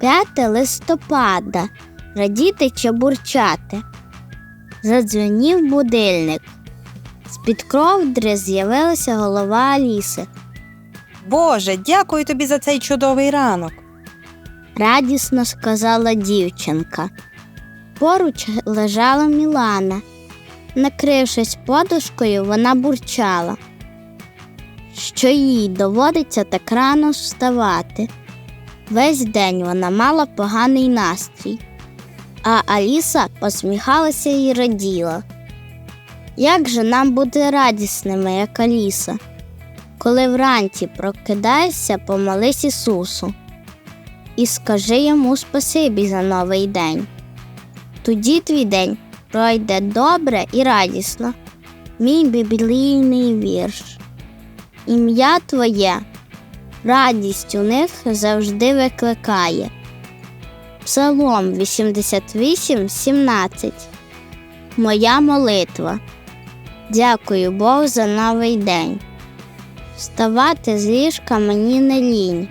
5 листопада. Радіти чи бурчати. Задзвонів будильник. З-під ковдри з'явилася голова Аліси. Боже, дякую тобі за цей чудовий ранок. радісно сказала дівчинка. Поруч лежала Мілана. Накрившись подушкою, вона бурчала, що їй доводиться так рано вставати. Весь день вона мала поганий настрій, а Аліса посміхалася і раділа. Як же нам бути радісними, як Аліса? Коли вранці прокидаєшся, помолись Ісусу і скажи йому спасибі за новий день. Тоді твій день пройде добре і радісно. Мій біблійний вірш. Ім'я Твоє радість у них завжди викликає. Псалом 88, 17. Моя молитва. Дякую Богу за новий день. Вставати з ліжка мені не лінь.